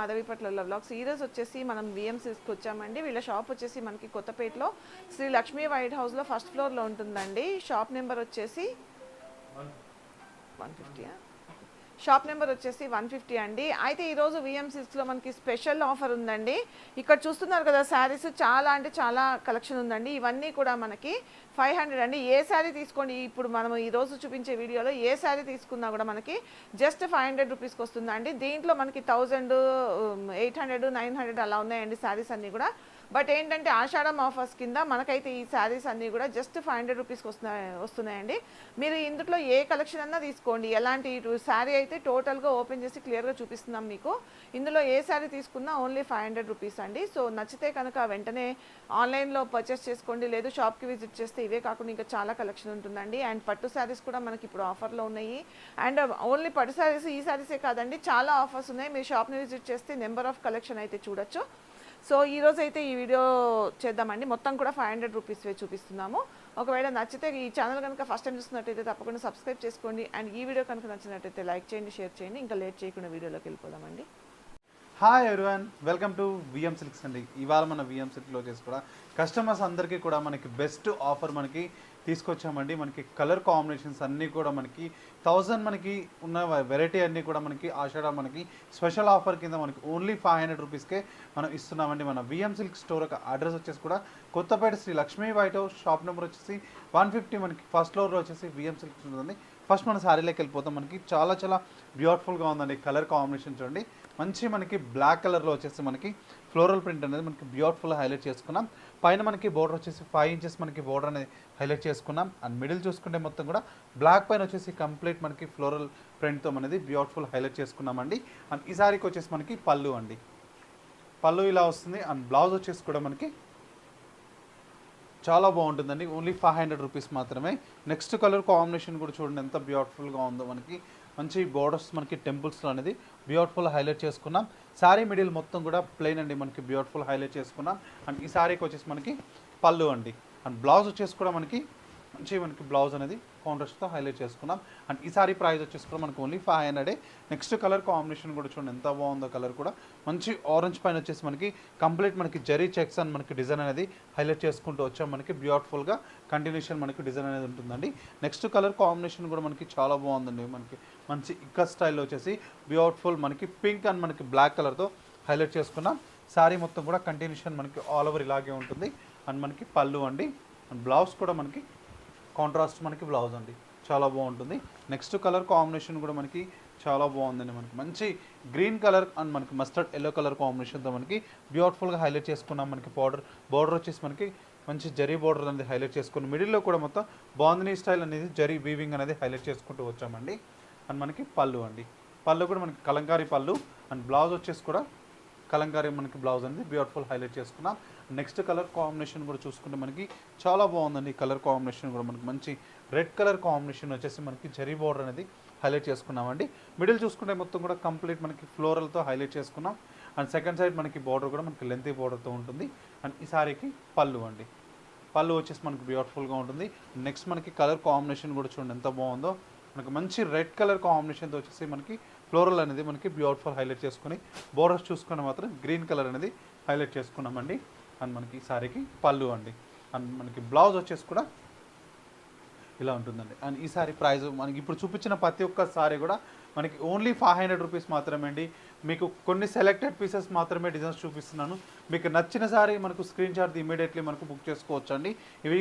మాధవిపట్ల blogs ఈ రోజు వచ్చేసి మనం విఎంసీస్కి వచ్చామండి. వీళ్ళ షాప్ వచ్చేసి మనకి కొత్తపేటలో శ్రీ లక్ష్మీ వైట్ హౌస్లో ఫస్ట్ ఫ్లోర్లో ఉంటుందండి. షాప్ నెంబర్ వచ్చేసి వన్ ఫిఫ్టీయా షాప్ నెంబర్ వచ్చేసి వన్ ఫిఫ్టీ అండి. అయితే ఈరోజు విఎంసీస్లో మనకి స్పెషల్ ఆఫర్ ఉందండి. ఇక్కడ చూస్తున్నారు కదా శారీస్ చాలా అంటే చాలా కలెక్షన్ ఉందండి. ఇవన్నీ కూడా మనకి ఫైవ్ హండ్రెడ్ అండి. ఏ శారీ తీసుకోండి? ఇప్పుడు మనం ఈరోజు చూపించే వీడియోలో ఏ శారీ తీసుకున్నా కూడా మనకి జస్ట్ ఫైవ్ హండ్రెడ్ రూపీస్కి వస్తుందండి దీంట్లో మనకి thousand eight hundred nine hundred అలా ఉన్నాయండి శారీస్ అన్నీ కూడా. బట్ ఏంటంటే ఆషాఢం ఆఫర్స్ కింద మనకైతే ఈ శారీస్ అన్నీ కూడా జస్ట్ ఫైవ్ హండ్రెడ్ రూపీస్కి వస్తున్నాయి వస్తున్నాయండి. మీరు ఇందులో ఏ కలెక్షన్ అన్నా తీసుకోండి. ఎలాంటి శారీ అయితే టోటల్గా ఓపెన్ చేసి క్లియర్గా చూపిస్తున్నాం మీకు. ఇందులో ఏ శారీ తీసుకున్నా ఓన్లీ ఫైవ్ హండ్రెడ్ రూపీస్ అండి. సో నచ్చితే కనుక వెంటనే ఆన్లైన్లో పర్చేస్ చేసుకోండి. లేదు షాప్కి విజిట్ చేస్తే ఇవే కాకుండా ఇంకా చాలా కలెక్షన్ ఉంటుందండి. అండ్ పట్టు శారీస్ కూడా మనకి ఇప్పుడు ఆఫర్లో ఉన్నాయి. అండ్ ఓన్లీ పట్టు శారీస్ ఈ శారీసే కాదండి. చాలా ఆఫర్స్ ఉన్నాయి. మీరు షాప్ని విజిట్ చేస్తే నెంబర్ ఆఫ్ కలెక్షన్ అయితే చూడొచ్చు. సో ఈరోజు అయితే ఈ వీడియో చేద్దామండి. మొత్తం కూడా ఫైవ్ హండ్రెడ్ రూపీస్ చూపిస్తున్నాము. ఒకవేళ నచ్చితే ఈ ఛానల్ కనుక ఫస్ట్ టైం చూస్తున్నట్టయితే తప్పకుండా సబ్స్క్రైబ్ చేసుకోండి. అండ్ ఈ వీడియో కనుక నచ్చినట్టయితే లైక్ చేయండి షేర్ చేయండి. ఇంకా లేట్ చేయకుండా వీడియోలోకి వెళ్ళిపోదామండి. Hi everyone welcome to VM silks అండి. ఇవాళ మన విఎం సిల్క్లో చేసి కూడా కస్టమర్స్ అందరికీ కూడా మనకి బెస్ట్ ఆఫర్ మనకి తీసుకొచ్చామండి. మనకి కలర్ కాంబినేషన్స్ అన్నీ కూడా మనకి థౌజండ్ మనకి ఉన్న వెరైటీ అన్నీ కూడా మనకి ఆషాఢ మనకి స్పెషల్ ఆఫర్ కింద మనకి ఓన్లీ ఫైవ్ హండ్రెడ్ రూపీస్కే మనం ఇస్తున్నామండి. మన విఎం సిల్క్ స్టోర్ ఒక అడ్రస్ వచ్చేసి కూడా Kothapeta Shri Lakshmi white house shop number వచ్చేసి వన్ ఫిఫ్టీ మనకి ఫస్ట్ ఫ్లోర్లో వచ్చేసి విఎం సిల్క్ ఉంటుంది ఫస్ట్ మన శారీలోకి వెళ్ళిపోతాం. మనకి చాలా చాలా బ్యూటిఫుల్గా ఉందండి కలర్ కాంబినేషన్ చూడండి. మంచి మనకి బ్లాక్ కలర్లో వచ్చేసి మనకి ఫ్లోరల్ ప్రింట్ అనేది మనకి బ్యూటిఫుల్ హైలైట్ చేసుకున్నాం. పైన మనకి బోర్డర్ వచ్చేసి ఫైవ్ ఇంచెస్ మనకి బోర్డర్ అనేది హైలైట్ చేసుకున్నాం. అండ్ మిడిల్ చూసుకుంటే మొత్తం కూడా బ్లాక్ పైన వచ్చేసి కంప్లీట్ మనకి ఫ్లోరల్ ప్రింట్తో అనేది బ్యూటిఫుల్ హైలైట్ చేసుకున్నామండి. అండ్ ఈ సారీకి వచ్చేసి మనకి పళ్ళు అండి. పళ్ళు ఇలా వస్తుంది. అండ్ బ్లౌజ్ వచ్చేసి కూడా మనకి చాలా బాగుంటుందండి. ఓన్లీ ఫైవ్ హండ్రెడ్ రూపీస్ మాత్రమే. నెక్స్ట్ కలర్ కాంబినేషన్ కూడా చూడండి ఎంత బ్యూటిఫుల్గా ఉందో మనకి. మంచి బోర్డర్స్ మనకి టెంపుల్స్లో అనేది బ్యూటిఫుల్ హైలైట్ చేసుకున్నాం. శారీ మిడిల్ మొత్తం కూడా ప్లెయిన్ అండి మనకి బ్యూటిఫుల్ హైలైట్ చేసుకున్నాం. అండ్ ఈ శారీకి వచ్చేసి మనకి పళ్ళు అండి. అండ్ బ్లౌజ్ వచ్చేసి కూడా మనకి మంచి మనకి బ్లౌజ్ అనేది కాంట్రాస్ట్తో హైలైట్ చేసుకున్నాం. అండ్ ఈసారి ప్రైస్ వచ్చేసి కూడా మనకి ఓన్లీ ఫైవ్ హండ్రెడే నెక్స్ట్ కలర్ కాంబినేషన్ కూడా చూడండి ఎంత బాగుందో కలర్ కూడా. మంచి ఆరెంజ్ పైన వచ్చేసి మనకి కంప్లీట్ మనకి జరీ చెక్స్ అని మనకి డిజైన్ అనేది హైలైట్ చేసుకుంటూ వచ్చాం మనకి. బ్యూటిఫుల్గా కంటిన్యూషన్ మనకి డిజైన్ అనేది ఉంటుందండి. నెక్స్ట్ కలర్ కాంబినేషన్ కూడా మనకి చాలా బాగుందండి. మనకి మంచి ఇక్క స్టైల్లో వచ్చేసి బ్యూటిఫుల్ మనకి పింక్ అండ్ మనకి బ్లాక్ కలర్తో హైలైట్ చేసుకున్నాం. శారీ మొత్తం కూడా కంటిన్యూషన్ మనకి ఆల్ ఓవర్ ఇలాగే ఉంటుంది. అండ్ మనకి పళ్ళు అండి. అండ్ బ్లౌజ్ కూడా మనకి కాంట్రాస్ట్ మనకి బ్లౌజ్ అండి. చాలా బాగుంటుంది. నెక్స్ట్ కలర్ కాంబినేషన్ కూడా మనకి చాలా బాగుందండి మనకి. మంచి గ్రీన్ కలర్ అండ్ మనకి మస్టర్డ్ ఎల్లో కలర్ కాంబినేషన్తో మనకి బ్యూటిఫుల్గా హైలైట్ చేసుకున్నాం మనకి బార్డర్ బార్డర్ వచ్చేసి మనకి మంచి జరీ బార్డర్ అనేది హైలైట్ చేసుకుని మిడిల్లో కూడా మొత్తం బాందినీ స్టైల్ అనేది జరీ వీవింగ్ అనేది హైలైట్ చేసుకుంటూ వచ్చామండి. అండ్ మనకి పళ్ళు అండి. పళ్ళు కూడా మనకి కలంకారీ పళ్ళు. అండ్ బ్లౌజ్ వచ్చేసి కూడా కలంకారీ మనకి బ్లౌజ్ అనేది బ్యూటిఫుల్ హైలైట్ చేసుకున్నాం. నెక్స్ట్ కలర్ కాంబినేషన్ కూడా చూసుకుంటే మనకి చాలా బాగుందండి కలర్ కాంబినేషన్ కూడా మనకి మంచి రెడ్ కలర్ కాంబినేషన్ వచ్చేసి మనకి జరీ బోర్డర్ అనేది హైలైట్ చేసుకున్నామండి. మిడిల్ చూసుకుంటే మొత్తం కూడా కంప్లీట్ మనకి ఫ్లోరల్తో హైలైట్ చేసుకున్నాం. అండ్ సెకండ్ సైడ్ మనకి బార్డర్ కూడా మనకి లెంతీ బార్డర్తో ఉంటుంది. అండ్ ఈ సారీకి పళ్ళు అండి. పళ్ళు వచ్చేసి మనకి బ్యూటిఫుల్గా ఉంటుంది. నెక్స్ట్ మనకి కలర్ కాంబినేషన్ కూడా చూడండి ఎంత బాగుందో. మనకి మంచి రెడ్ కలర్ కాంబినేషన్తో వచ్చేసి మనకి ఫ్లోరల్ అనేది మనకి బ్యూటిఫుల్ హైలైట్ చేసుకుని బోర్డర్స్ చూసుకుని మాత్రం గ్రీన్ కలర్ అనేది హైలైట్ చేసుకున్నామండి. అండ్ మనకి ఈ సారీకి పళ్ళు అండి. అండ్ మనకి బ్లౌజ్ వచ్చేసి కూడా ఇలా ఉంటుందండి. అండ్ ఈ సారీ ప్రైస్ మనకి ఇప్పుడు చూపించిన ప్రతి ఒక్క సారీ కూడా మనకి ఓన్లీ ఫైవ్ హండ్రెడ్ రూపీస్ మాత్రమే అండి. మీకు కొన్ని సెలెక్టెడ్ పీసెస్ మాత్రమే డిజైన్స్ చూపిస్తున్నాను. మీకు నచ్చిన సారీ మనకు స్క్రీన్ షాట్ ఇమీడియట్లీ మనకు బుక్ చేసుకోవచ్చు అండి. ఇవి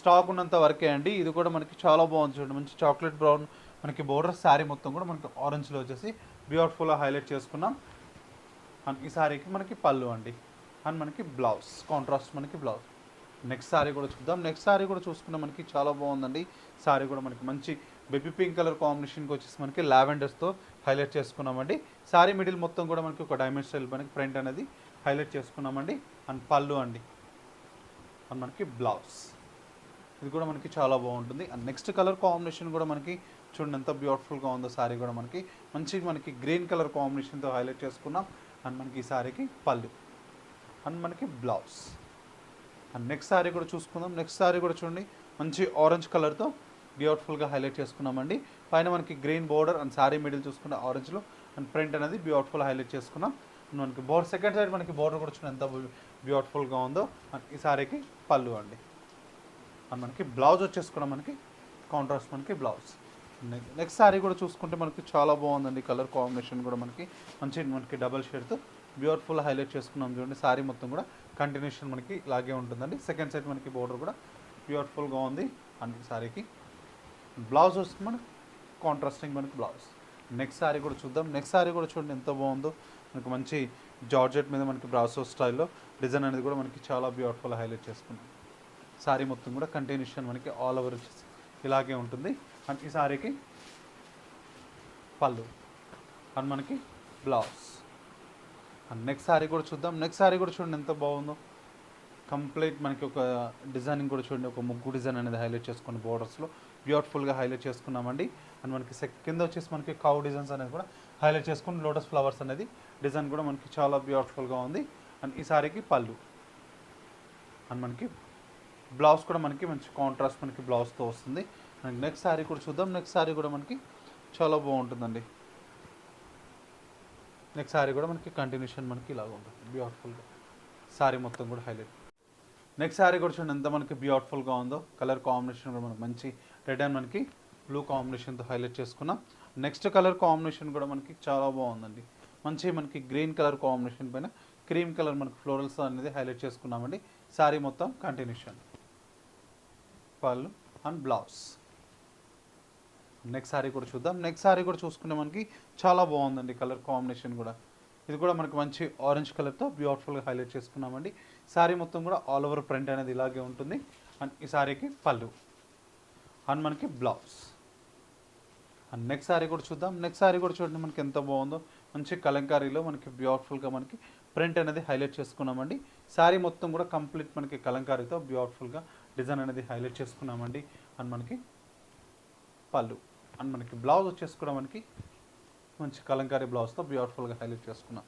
స్టాక్ ఉన్నంత వరకే అండి. ఇది కూడా మనకి చాలా బాగుంది చూడండి. మంచి చాక్లెట్ బ్రౌన్ మనకి బోర్డర్ శారీ మొత్తం కూడా మనకి ఆరెంజ్లో వచ్చేసి బ్యూటిఫుల్గా హైలైట్ చేసుకున్నాం. అండ్ ఈ సారీకి మనకి పళ్ళు అండి. అండ్ మనకి బ్లౌజ్ కాంట్రాస్ట్ మనకి బ్లౌజ్. నెక్స్ట్ శారీ కూడా చూద్దాం. నెక్స్ట్ సారీ కూడా చూసుకున్న మనకి చాలా బాగుందండి. సారీ కూడా మనకి మంచి బేబీ పింక్ కలర్ కాంబినేషన్కి వచ్చేసి మనకి లావెండర్స్తో హైలైట్ చేసుకున్నామండి. సారీ మిడిల్ మొత్తం కూడా మనకి ఒక డైమండ్ స్టైల్ మనకి ప్రింట్ అనేది హైలైట్ చేసుకున్నామండి. అండ్ పళ్ళు అండి. అండ్ మనకి బ్లౌజ్ ఇది కూడా మనకి చాలా బాగుంటుంది. అండ్ నెక్స్ట్ కలర్ కాంబినేషన్ కూడా మనకి చూడండి ఎంత బ్యూటిఫుల్గా ఉందో శారీ కూడా మనకి. మంచి మనకి గ్రీన్ కలర్ కాంబినేషన్తో హైలైట్ చేసుకున్నాం. అండ్ మనకి ఈ సారీకి పళ్ళు. అండ్ మనకి బ్లౌజ్. అండ్ నెక్స్ట్ శారీ కూడా చూసుకుందాం. నెక్స్ట్ సారీ కూడా చూడండి. మంచి ఆరెంజ్ కలర్తో బ్యూటిఫుల్గా హైలైట్ చేసుకున్నామండి. పైన మనకి green border and sari middle చూసుకుంటే ఆరెంజ్లో అండ్ ప్రింట్ అనేది బ్యూటిఫుల్ హైలైట్ చేసుకున్నాం. మనకి బోర్డర్ సెకండ్ సైడ్ మనకి బోర్డర్ కూడా చూడండి ఎంత బ్యూటిఫుల్గా ఉందో. అండ్ ఈ శారీకి పళ్ళు అండి. అండ్ మనకి బ్లౌజ్ వచ్చేసుకున్నాం మనకి. కాంట్రాస్ట్ మనకి బ్లౌజ్. నెక్స్ట్ శారీ కూడా చూసుకుంటే మనకి చాలా బాగుందండి. కలర్ కాంబినేషన్ కూడా మనకి. మంచి మనకి డబల్ షేడ్తో బ్యూటిఫుల్ హైలైట్ చేసుకున్నాం చూడండి. సారీ మొత్తం కూడా కంటిన్యూషన్ మనకి ఇలాగే ఉంటుందండి. సెకండ్ సైడ్ మనకి బోర్డర్ కూడా బ్యూటిఫుల్గా ఉంది. అండ్ సారీకి బ్లౌజ్ వస్తుంది మనకి. కాంట్రాస్టింగ్ మనకి బ్లౌజ్ నెక్స్ట్ శారీ కూడా చూద్దాం. నెక్స్ట్ సారీ కూడా చూడండి ఎంత బాగుందో. మనకు మంచి జార్జెట్ మీద మనకి బ్రాసో స్టైల్లో డిజైన్ అనేది కూడా మనకి చాలా బ్యూటిఫుల్ హైలైట్ చేసుకున్నాం శారీ మొత్తం కూడా కంటిన్యూషన్ మనకి ఆల్ ఓవర్ వచ్చేసి ఇలాగే ఉంటుంది. అండ్ ఈ శారీకి పళ్ళు. అండ్ మనకి బ్లౌజ్ నెక్స్ట్ సారీ కూడా చూద్దాం. నెక్స్ట్ సారీ కూడా చూడండి ఎంత బాగుందో. కంప్లీట్ మనకి ఒక డిజైనింగ్ కూడా చూడండి. ఒక ముగ్గు డిజైన్ అనేది హైలైట్ చేసుకుని బోర్డర్స్లో బ్యూటిఫుల్గా హైలైట్ చేసుకున్నామండి. అండ్ మనకి సెక్ కింద వచ్చేసి మనకి కౌ డిజైన్స్ అనేది కూడా హైలైట్ చేసుకుని లోటస్ ఫ్లవర్స్ అనేది డిజైన్ కూడా మనకి చాలా బ్యూటిఫుల్గా ఉంది. అండ్ ఈ సారీకి పళ్ళు. అండ్ మనకి బ్లౌజ్ కూడా మనకి మంచి కాంట్రాస్ట్ మనకి బ్లౌజ్తో వస్తుంది. అండ్ నెక్స్ట్ సారీ కూడా చూద్దాం. నెక్స్ట్ సారీ కూడా మనకి చాలా బాగుంటుందండి. నెక్స్ట్ సారీ కూడా మనకి కంటిన్యూషన్ మనకి ఇలాగ ఉంటుంది. బ్యూటిఫుల్గా సారీ మొత్తం కూడా హైలైట్ నెక్స్ట్ సారీ కూడా చూడండి ఎంత మనకి బ్యూటిఫుల్గా ఉందో. కలర్ కాంబినేషన్ కూడా మనకి మంచి రెడ్ అండ్ మనకి బ్లూ కాంబినేషన్తో హైలైట్ చేసుకున్నాం. నెక్స్ట్ కలర్ కాంబినేషన్ కూడా మనకి చాలా బాగుందండి. మంచి మనకి గ్రీన్ కలర్ కాంబినేషన్ పైన క్రీమ్ కలర్ మనకి ఫ్లోరల్స్ అనేది హైలైట్ చేసుకున్నామండి. శారీ మొత్తం కంటిన్యూషన్ పళ్ళు అండ్ బ్లౌజ్ నెక్స్ట్ సారీ కూడా చూద్దాం. నెక్స్ట్ సారీ కూడా చూసుకుంటే మనకి చాలా బాగుందండి కలర్ కాంబినేషన్ కూడా. ఇది కూడా మనకి మంచి ఆరెంజ్ కలర్తో బ్యూటిఫుల్గా హైలైట్ చేసుకున్నామండి. శారీ మొత్తం కూడా ఆల్ ఓవర్ ప్రింట్ అనేది ఇలాగే ఉంటుంది. అండ్ ఈ శారీకి పళ్ళు. అండ్ మనకి బ్లౌజ్ అండ్ నెక్స్ట్ శారీ కూడా చూద్దాం. నెక్స్ట్ శారీ కూడా చూడండి మనకి ఎంత బాగుందో. మంచి కలంకారీలో మనకి బ్యూటిఫుల్గా మనకి ప్రింట్ అనేది హైలైట్ చేసుకున్నామండి. శారీ మొత్తం కూడా కంప్లీట్ మనకి కలంకారీతో బ్యూటిఫుల్గా డిజైన్ అనేది హైలైట్ చేసుకున్నామండి. అండ్ మనకి పళ్ళు. అండ్ మనకి బ్లౌజ్ వచ్చేసి కూడా మనకి మంచి కలంకారీ బ్లౌజ్తో బ్యూటిఫుల్గా హైలైట్ చేసుకున్నాం.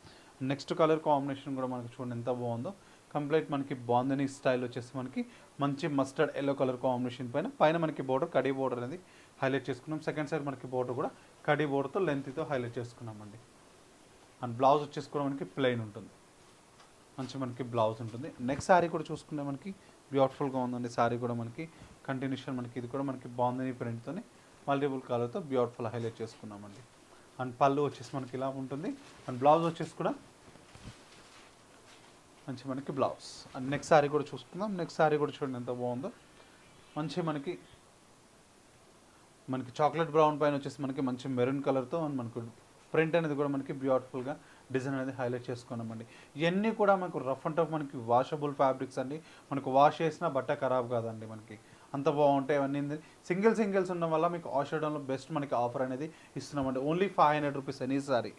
నెక్స్ట్ కలర్ కాంబినేషన్ కూడా మనకి చూడండి ఎంత బాగుందో. కంప్లీట్ మనకి బాందని స్టైల్ వచ్చేసి మనకి మంచి మస్టర్డ్ ఎల్లో కలర్ కాంబినేషన్ పైన. పైన మనకి బోర్డర్ కడీ బోర్డర్ అనేది హైలైట్ చేసుకున్నాం. సెకండ్ సైడ్ మనకి బోర్డర్ కూడా కడీ బోర్డర్తో లెంత్తో హైలైట్ చేసుకున్నామండి. అండ్ బ్లౌజ్ వచ్చేసి కూడా మనకి ప్లెయిన్ ఉంటుంది. మంచి మనకి బ్లౌజ్ ఉంటుంది. నెక్స్ట్ శారీ కూడా చూసుకుంటే మనకి బ్యూటిఫుల్గా ఉందండి. శారీ కూడా మనకి కంటిన్యూషన్ మనకి ఇది కూడా మనకి బాగుందని ప్రింట్తోనే మల్టిపుల్ కలర్తో బ్యూటిఫుల్ హైలైట్ చేసుకున్నామండి. అండ్ పళ్ళు వచ్చేసి మనకి ఇలా ఉంటుంది. అండ్ బ్లౌజ్ వచ్చేసి కూడా మంచి మనకి బ్లౌజ్. అండ్ నెక్స్ట్ శారీ కూడా చూసుకుందాం. నెక్స్ట్ శారీ కూడా చూడండి ఎంత బాగుందో. మంచి మనకి మనకి చాక్లెట్ బ్రౌన్ పైన వచ్చేసి మనకి మంచి మెరూన్ కలర్తో అండ్ మనకు ప్రింట్ అనేది కూడా మనకి బ్యూటిఫుల్గా డిజైన్ అనేది హైలైట్ చేసుకున్నామండి. ఇవన్నీ కూడా మనకు రఫ్ అండ్ టఫ్ మనకి వాషబుల్ ఫ్యాబ్రిక్స్ అండి. మనకు వాష్ చేసినా బట్ట ఖరాబ్ కాదండి మనకి. అంత బాగుంటాయి అవన్నీ. సింగిల్ సింగిల్స్ ఉండడం వల్ల మీకు ఆషడంలో బెస్ట్ మనకి ఆఫర్ అనేది ఇస్తున్నామండి. ఓన్లీ ఫైవ్ హండ్రెడ్ రూపీస్ అని సారీ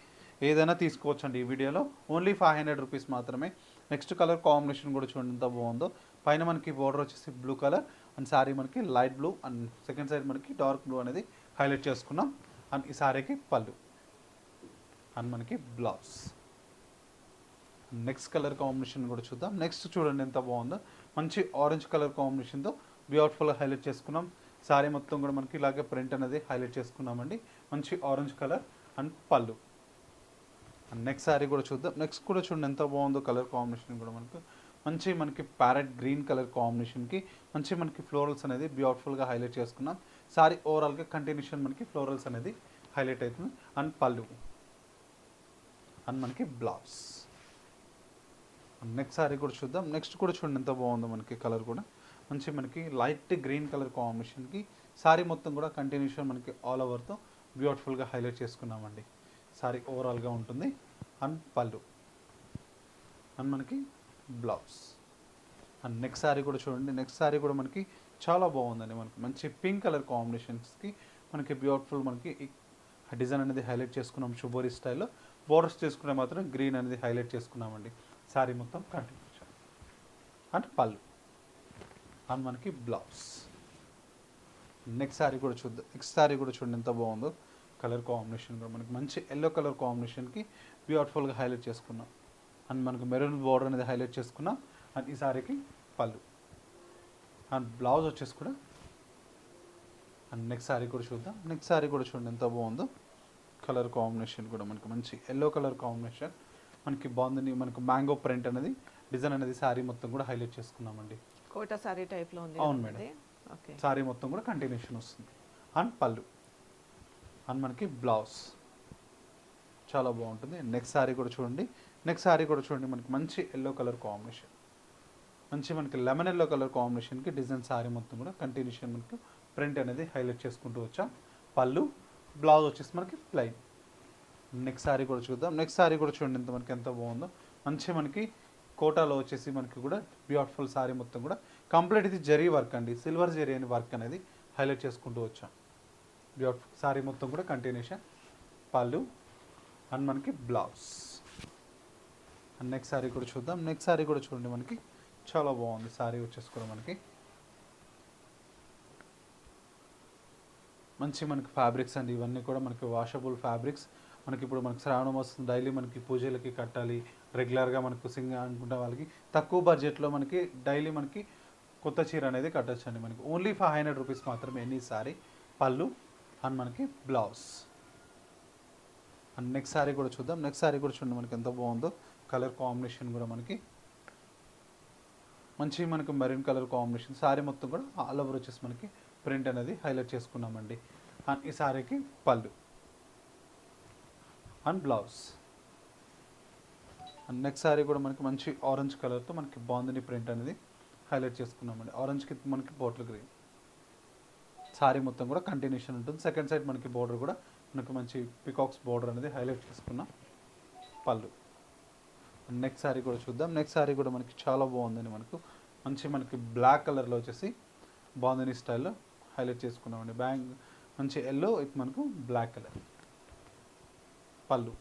ఏదైనా తీసుకోవచ్చండి ఈ వీడియోలో. ఓన్లీ ఫైవ్ హండ్రెడ్ రూపీస్ మాత్రమే. నెక్స్ట్ కలర్ కాంబినేషన్ కూడా చూడండి ఎంత బాగుందో. పైన మనకి బోర్డర్ వచ్చేసి బ్లూ కలర్ అండ్ సారీ మనకి light blue and second side మనకి డార్క్ బ్లూ అనేది హైలైట్ చేసుకున్నాం. అండ్ ఈ సారీకి పళ్ళు అండ్ మనకి బ్లౌజ్. నెక్స్ట్ కలర్ కాంబినేషన్ కూడా చూద్దాం. నెక్స్ట్ చూడండి ఎంత బాగుందో. మంచి ఆరెంజ్ కలర్ కాంబినేషన్తో బ్యూటిఫుల్గా హైలైట్ చేసుకున్నాం. సారీ మొత్తం కూడా మనకి ఇలాగే ప్రింట్ అనేది హైలైట్ చేసుకున్నామండి. మంచి orange colour and pallu. Next sari కూడా చూద్దాం. నెక్స్ట్ కూడా చూడండి ఎంత బాగుందో కలర్ కాంబినేషన్ కూడా మనకు. మంచి మనకి ప్యారెట్ గ్రీన్ కలర్ కాంబినేషన్కి మంచి మనకి ఫ్లోరల్స్ అనేది బ్యూటిఫుల్గా హైలైట్ చేసుకున్నాం. సారీ ఓవరాల్గా కంటిన్యూషన్ మనకి ఫ్లోరల్స్ అనేది హైలైట్ అవుతుంది. అండ్ పళ్ళు. అండ్ మనకి బ్లౌజ్ నెక్స్ట్ సారీ కూడా చూద్దాం. నెక్స్ట్ కూడా చూడండి ఎంత బాగుందో మనకి కలర్ కూడా. మంచి మనకి లైట్ గ్రీన్ కలర్ కాంబినేషన్కి శారీ మొత్తం కూడా కంటిన్యూషన్ మనకి ఆల్ ఓవర్తో బ్యూటిఫుల్గా హైలైట్ చేసుకున్నామండి. శారీ ఓవరాల్గా ఉంటుంది. అండ్ పళ్ళు. అండ్ మనకి బ్లౌజ్. అండ్ నెక్స్ట్ శారీ కూడా చూడండి. నెక్స్ట్ శారీ కూడా మనకి చాలా బాగుందండి మనకి. మంచి పింక్ కలర్ కాంబినేషన్స్కి మనకి బ్యూటిఫుల్ మనకి డిజైన్ అనేది హైలైట్ చేసుకున్నాం షుబోరీ స్టైల్లో. బోర్డర్స్ చేసుకునే మాత్రం గ్రీన్ అనేది హైలైట్ చేసుకున్నామండి. శారీ మొత్తం కంటిన్యూషన్. అండ్ పళ్ళు. అండ్ మనకి బ్లౌజ్. నెక్స్ట్ సారీ కూడా చూద్దాం నెక్స్ట్ సారీ కూడా చూడండి ఎంత బాగుందో. కలర్ కాంబినేషన్ కూడా మనకి మంచి ఎల్లో కలర్ కాంబినేషన్కి బ్యూటిఫుల్గా హైలైట్ చేసుకున్నాం. అండ్ మనకు మెరూన్ బార్డర్ అనేది హైలైట్ చేసుకున్నాం. అండ్ ఈ సారీకి పళ్ళు. అండ్ బ్లౌజ్ వచ్చేసి కూడా అండ్ నెక్స్ట్ సారీ కూడా చూద్దాం. నెక్స్ట్ సారీ కూడా చూడండి ఎంత బాగుందో. కలర్ కాంబినేషన్ కూడా మనకి మంచి ఎల్లో కలర్ కాంబినేషన్. మనకి బాగుందని మనకి మ్యాంగో ప్రింట్ అనేది డిజైన్ అనేది శారీ మొత్తం కూడా హైలైట్ చేసుకున్నామండి. కోటా సారీ టైప్లో ఉంది అవును మేడం. ఓకే. శారీ మొత్తం కూడా కంటిన్యూషన్ వస్తుంది. అండ్ పళ్ళు. అండ్ మనకి బ్లౌజ్. చాలా బాగుంటుంది. నెక్స్ట్ శారీ కూడా చూడండి. నెక్స్ట్ శారీ కూడా చూడండి. మనకి మంచి ఎల్లో కలర్ కాంబినేషన్ మంచి మనకి లెమన్ ఎల్లో కలర్ కాంబినేషన్కి డిజైన్ శారీ మొత్తం కూడా కంటిన్యూషన్ మనకి ప్రింట్ అనేది హైలైట్ చేసుకుంటూ వచ్చాం. పళ్ళు. బ్లౌజ్ వచ్చేసి మనకి ప్లెయిన్ నెక్స్ట్ శారీ కూడా చూద్దాం. నెక్స్ట్ శారీ కూడా చూడండి. ఎంత మనకి ఎంత బాగుందో. మంచి మనకి కోటాలో వచ్చేసి మనకి కూడా బ్యూటిఫుల్ శారీ మొత్తం కూడా. కంప్లీట్ ఇది జరీ వర్క్ అండి. సిల్వర్ జరీ అని వర్క్ అనేది హైలైట్ చేసుకుంటూ వచ్చాం. బ్యూటిఫుల్ శారీ మొత్తం కూడా కంటిన్యూషన్ పళ్ళు అండ్ మనకి బ్లౌజ్ అండ్ నెక్స్ట్ శారీ కూడా చూద్దాం. నెక్స్ట్ శారీ కూడా చూడండి మనకి. చాలా బాగుంది శారీ వచ్చేసి కూడా మనకి. మంచి మనకి ఫ్యాబ్రిక్స్ అండి. ఇవన్నీ కూడా మనకి వాషబుల్ ఫ్యాబ్రిక్స్ మనకి ఇప్పుడు మనకి శ్రావణం వస్తుంది డైలీ మనకి పూజలకి కట్టాలి. రెగ్యులర్గా మనకు సింగ్ అనుకుంటే వాళ్ళకి తక్కువ బడ్జెట్లో మనకి డైలీ మనకి కొత్త చీర అనేది కట్టచ్చు అండి మనకి. ఓన్లీ ఫైవ్ హండ్రెడ్ రూపీస్ మాత్రమే ఎన్ని సారీ పళ్ళు అండ్ మనకి బ్లౌజ్. అండ్ నెక్స్ట్ సారీ కూడా చూద్దాం. నెక్స్ట్ సారీ కూడా చూడండి మనకి ఎంత బాగుందో. కలర్ కాంబినేషన్ కూడా మనకి మంచి మనకి మెరూన్ కలర్ కాంబినేషన్. సారీ మొత్తం కూడా ఆల్ ఓవర్ వచ్చేసి మనకి ప్రింట్ అనేది హైలైట్ చేసుకున్నామండి. అండ్ ఈ సారీకి pallu and blouse. And next sari కూడా మనకి మంచి ఆరెంజ్ కలర్తో మనకి బాగుందని ప్రింట్ అనేది. హైలైట్ చేసుకున్నామండి. ఆరెంజ్కి మనకి బాటిల్ గ్రీన్ సారీ మొత్తం కూడా కంటిన్యూషన్ ఉంటుంది. సెకండ్ సైడ్ మనకి బోర్డర్ కూడా మనకి మంచి పికాక్స్ బోర్డర్ అనేది హైలైట్ చేసుకున్నాం పళ్ళు. నెక్స్ట్ సారీ కూడా చూద్దాం. నెక్స్ట్ సారీ కూడా మనకి చాలా బాగుందండి మనకు. మంచి మనకి బ్లాక్ కలర్లో వచ్చేసి బాగుందని స్టైల్లో హైలైట్ చేసుకున్నామండి. బ్యాంగ్ మంచి ఎల్లో ఇది మనకు బ్లాక్ కలర్ పళ్ళు.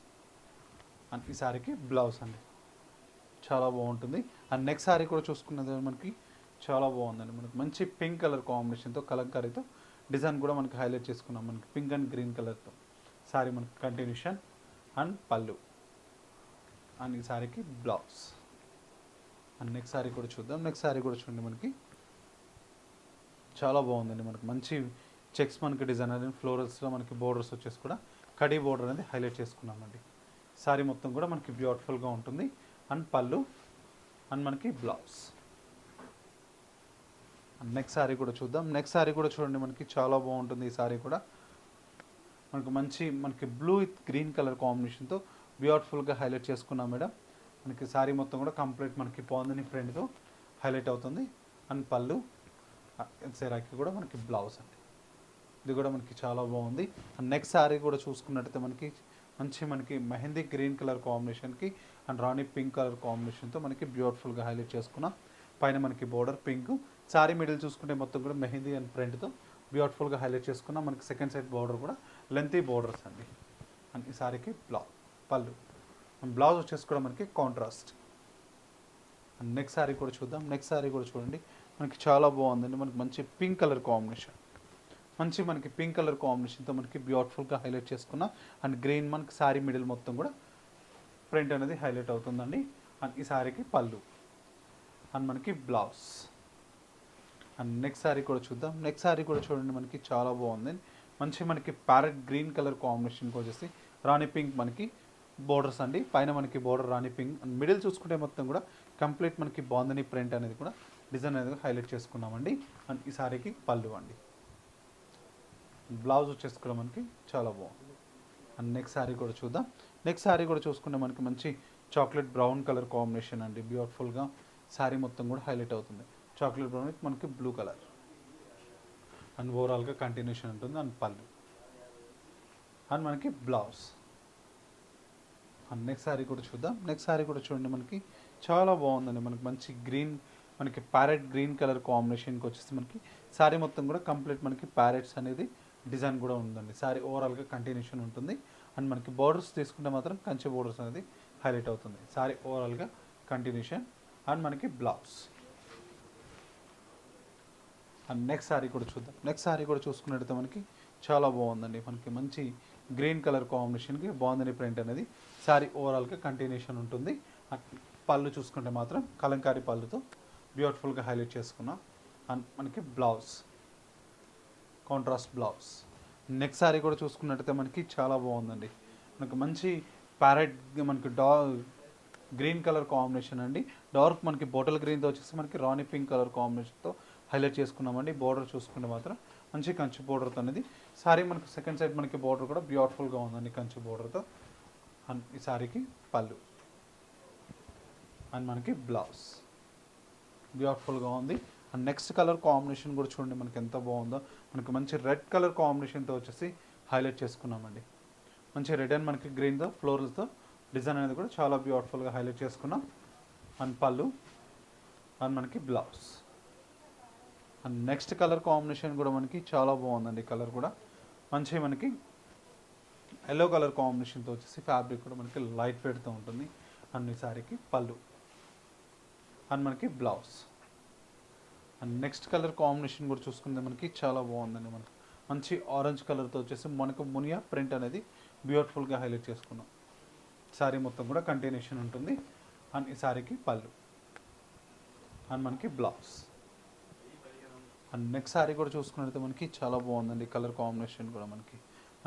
అండ్ ఈ సారీకి బ్లౌజ్ అండి. చాలా బాగుంటుంది. అండ్ నెక్స్ట్ శారీ కూడా చూసుకున్నది మనకి చాలా బాగుందండి. మనకి మంచి పింక్ కలర్ కాంబినేషన్తో కలంకారీతో డిజైన్ కూడా మనకి హైలైట్ చేసుకున్నాం మనకి పింక్ అండ్ గ్రీన్ కలర్తో. శారీ మనకి కంటిన్యూషన్ అండ్ పళ్ళు. అండ్ ఈ సారీకి బ్లౌజ్. అండ్ నెక్స్ట్ సారీ కూడా చూద్దాం. నెక్స్ట్ సారీ కూడా చూడండి మనకి. చాలా బాగుందండి మనకి. మంచి చెక్స్ మనకి డిజైన్ అనేది ఫ్లోరల్స్లో మనకి బోర్డర్స్ వచ్చేసి కూడా కడీ బోర్డర్ అనేది హైలైట్ చేసుకున్నామండి. శారీ మొత్తం కూడా మనకి బ్యూటిఫుల్గా ఉంటుంది. అండ్ పళ్ళు. అండ్ మనకి బ్లౌజ్ అండ్ నెక్స్ట్ శారీ కూడా చూద్దాం. నెక్స్ట్ సారీ కూడా చూడండి. మనకి చాలా బాగుంటుంది ఈ శారీ కూడా. మనకు మంచి మనకి బ్లూ విత్ గ్రీన్ కలర్ కాంబినేషన్తో బ్యూటిఫుల్గా హైలైట్ చేసుకున్నాం మేడం. మనకి శారీ మొత్తం కూడా కంప్లీట్ మనకి బాగుందని ప్రింట్తో హైలైట్ అవుతుంది. అండ్ పళ్ళు. సెరాకి కూడా మనకి బ్లౌజ్ అండి. ఇది కూడా మనకి చాలా బాగుంది. అండ్ నెక్స్ట్ శారీ కూడా చూసుకున్నట్టయితే మనకి మంచి మనకి మెహందీ గ్రీన్ కలర్ కాంబినేషన్కి అండ్ రాణి పింక్ కలర్ కాంబినేషన్తో మనకి బ్యూటిఫుల్గా హైలైట్ చేసుకున్నాం పైన మనకి బోర్డర్ పింక్ సారీ మిడిల్ చూసుకుంటే మొత్తం కూడా మెహందీ అండ్ ప్రింట్తో బ్యూటిఫుల్గా హైలైట్ చేసుకున్నాం మనకి సెకండ్ సైడ్ బోర్డర్ కూడా లెంతీ బోర్డర్స్ అండి. అండ్ ఈ సారీకి బ్లా పళ్ళు. బ్లౌజ్ వచ్చేసి కూడా మనకి కాంట్రాస్ట్ అండ్ నెక్స్ట్ శారీ కూడా చూద్దాం. నెక్స్ట్ శారీ కూడా చూడండి. మనకి చాలా బాగుందండి. మనకి మంచి పింక్ కలర్ కాంబినేషన్ మంచి మనకి పింక్ కలర్ కాంబినేషన్తో మనకి బ్యూటిఫుల్గా హైలైట్ చేసుకున్నాం అండ్ గ్రీన్ మనకి శారీ మిడిల్ మొత్తం కూడా ప్రింట్ అనేది హైలైట్ అవుతుందండి. అండ్ ఈ శారీకి పళ్ళు. అండ్ మనకి బ్లౌజ్ అండ్ నెక్స్ట్ శారీ కూడా చూద్దాం. నెక్స్ట్ శారీ కూడా చూడండి మనకి చాలా బాగుంది. మంచి మనకి ప్యారెట్ గ్రీన్ కలర్ కాంబినేషన్కి వచ్చేసి రాణి పింక్ మనకి బోర్డర్స్ అండి. పైన మనకి border rani pink and middle చూసుకుంటే మొత్తం కూడా కంప్లీట్ మనకి బాగుందని ప్రింట్ అనేది కూడా డిజైన్ అనేది హైలైట్ చేసుకున్నామండి. అండ్ ఈ శారీకి పళ్ళు అండి. బ్లౌజ్ వచ్చేసి కూడా మనకి చాలా బాగుంది. అండ్ నెక్స్ట్ శారీ కూడా చూద్దాం. నెక్స్ట్ శారీ కూడా చూసుకుంటే మనకి మంచి చాక్లెట్ బ్రౌన్ కలర్ కాంబినేషన్ అండి. బ్యూటిఫుల్గా శారీ మొత్తం కూడా హైలైట్ అవుతుంది. చాక్లెట్ బ్రౌన్ మనకి బ్లూ కలర్ అండ్ ఓవరాల్గా కంటిన్యూషన్ ఉంటుంది. అండ్ పళ్ళు. అండ్ మనకి బ్లౌజ్ అండ్ నెక్స్ట్ శారీ కూడా చూద్దాం. నెక్స్ట్ శారీ కూడా చూడండి మనకి చాలా బాగుందండి. మనకి మంచి గ్రీన్ మనకి ప్యారెట్ గ్రీన్ కలర్ కాంబినేషన్కి వచ్చేసి మనకి శారీ మొత్తం కూడా కంప్లీట్ మనకి ప్యారెట్స్ అనేది డిజైన్ కూడా ఉందండి. సారీ ఓవరాల్గా కంటిన్యూషన్ ఉంటుంది. అండ్ మనకి బోర్డర్స్ తీసుకుంటే మాత్రం కంచె బోర్డర్స్ అనేది హైలైట్ అవుతుంది. సారీ ఓవరాల్గా కంటిన్యూషన్ అండ్ మనకి బ్లౌజ్ అండ్ నెక్స్ట్ సారీ కూడా చూద్దాం. నెక్స్ట్ సారీ కూడా చూసుకున్నట్టయితే మనకి చాలా బాగుందండి. మనకి మంచి గ్రీన్ కలర్ కాంబినేషన్కి బాగుందని ప్రింట్ అనేది. సారీ ఓవరాల్గా కంటిన్యూషన్ ఉంటుంది. అండ్ పళ్ళు చూసుకుంటే మాత్రం కలంకారీ పళ్ళుతో బ్యూటిఫుల్గా హైలైట్ చేసుకున్నాం. అండ్ మనకి blouse contrast blouse next sari కూడా చూసుకున్నట్టయితే మనకి చాలా బాగుందండి. మనకి మంచి ప్యారెట్ మనకి డా గ్రీన్ కలర్ కాంబినేషన్ అండి. డార్క్ మనకి బాటిల్ గ్రీన్తో వచ్చేసి మనకి రాణి పింక్ కలర్ కాంబినేషన్తో హైలైట్ చేసుకున్నామండి. బార్డర్ చూసుకుంటే మాత్రం మంచి కంచి బోర్డర్తో అనేది. సారీ మనకి సెకండ్ సైడ్ మనకి బార్డర్ కూడా బ్యూటిఫుల్గా ఉందండి కంచి బోర్డర్తో అండ్ ఈ సారీకి పళ్ళు. అండ్ మనకి బ్లౌజ్ బ్యూటిఫుల్గా ఉంది. నెక్స్ట్ కలర్ కాంబినేషన్ కూడా చూడండి మనకి ఎంత బాగుందో. మనకి మంచి రెడ్ కలర్ కాంబినేషన్తో వచ్చేసి హైలైట్ చేసుకున్నామండి. మంచి రెడ్ అండ్ మనకి గ్రీన్తో ఫ్లోర్స్తో డిజైన్ అనేది కూడా చాలా బ్యూటిఫుల్గా హైలైట్ చేసుకున్నాం. అండ్ పళ్ళు అండ్ మనకి blouse and next colour combination కూడా మనకి చాలా బాగుందండి కలర్ కూడా. మంచి మనకి ఎల్లో కలర్ కాంబినేషన్తో వచ్చేసి ఫ్యాబ్రిక్ కూడా మనకి లైట్ వెయిట్తో ఉంటుంది. అండ్ శారీకి పళ్ళు. అండ్ మనకి blouse and next colour combination కూడా చూసుకుంటే మనకి చాలా బాగుందండి మనకి. మంచి ఆరెంజ్ కలర్తో వచ్చేసి మనకు మునియా ప్రింట్ అనేది బ్యూటిఫుల్గా హైలైట్ చేసుకున్నాం. శారీ మొత్తం కూడా కంటిన్యూషన్ ఉంటుంది. అండ్ ఈ శారీకి పళ్ళు. అండ్ మనకి బ్లౌజ్ అండ్ నెక్స్ట్ శారీ కూడా చూసుకున్నట్లయితే మనకి చాలా బాగుందండి కలర్ కాంబినేషన్ కూడా మనకి.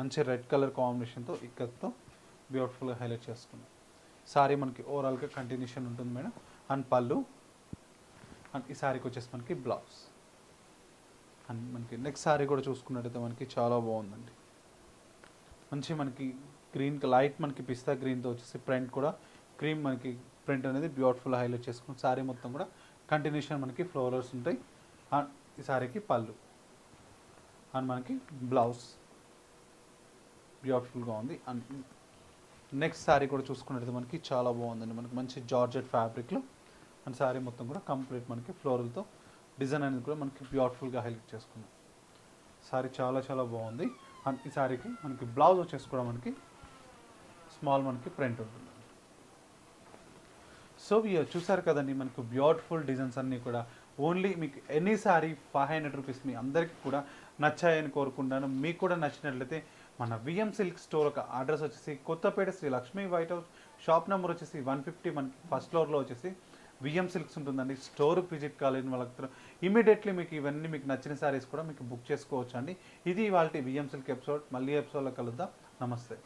మంచి రెడ్ కలర్ కాంబినేషన్తో ఇక్కడతో బ్యూటిఫుల్గా హైలైట్ చేసుకున్నాం. శారీ మనకి ఓవరాల్గా కంటిన్యూషన్ ఉంటుంది మేడం. అండ్ పళ్ళు. అండ్ ఈ శారీకి వచ్చేసి మనకి బ్లౌజ్. అండ్ మనకి నెక్స్ట్ శారీ కూడా చూసుకున్నట్టయితే మనకి చాలా బాగుందండి. మంచి మనకి గ్రీన్ లైట్ మనకి పిస్తా గ్రీన్తో వచ్చేసి ప్రింట్ కూడా క్రీమ్ మనకి ప్రింట్ అనేది బ్యూటిఫుల్ హైలైట్ చేసుకుని శారీ మొత్తం కూడా కంటిన్యూషన్ మనకి ఫ్లోరల్స్ ఉంటాయి. అండ్ ఈ శారీకి పళ్ళు. అండ్ మనకి బ్లౌజ్. బ్యూటిఫుల్గా ఉంది. అండ్ నెక్స్ట్ శారీ కూడా చూసుకున్నట్లయితే మనకి చాలా బాగుందండి. మనకి మంచి జార్జెట్ ఫ్యాబ్రిక్లో అండ్ శారీ మొత్తం కూడా కంప్లీట్ మనకి ఫ్లోరల్తో. డిజైన్ అనేది కూడా మనకి బ్యూటిఫుల్గా హైలైట్ చేసుకున్నాం శారీ చాలా చాలా బాగుంది. అండ్ ఈ శారీకి మనకి బ్లౌజ్ వచ్చేసి కూడా మనకి స్మాల్ మనకి ప్రింట్ ఉంటుంది. సో ఇక చూసారు కదండి మనకు బ్యూటిఫుల్ డిజైన్స్ అన్నీ కూడా. ఓన్లీ మీకు any sari five hundred rupees మీ అందరికీ కూడా నచ్చాయని కోరుకుంటాను. మీకు కూడా నచ్చినట్లయితే మన విఎం సిల్క్ స్టోర్ ఒక అడ్రస్ వచ్చేసి Kothapeta Shri Lakshmi white house. Shop number వచ్చేసి వన్ ఫిఫ్టీ మనకి ఫస్ట్ ఫ్లోర్లో వచ్చేసి విఎం సిల్క్స్ ఉంటుందండి. స్టోర్కి విజిట్ కాలేని వాళ్ళకి ఇమీడియట్లీ మీకు ఇవన్నీ మీకు నచ్చిన శారీస్ కూడా మీకు బుక్ చేసుకోవచ్చు అండి ఇది వాళ్ళ విఎం సిల్క్ ఎపిసోడ్. మళ్ళీ ఎపిసోడ్లో కలుద్దాం. నమస్తే.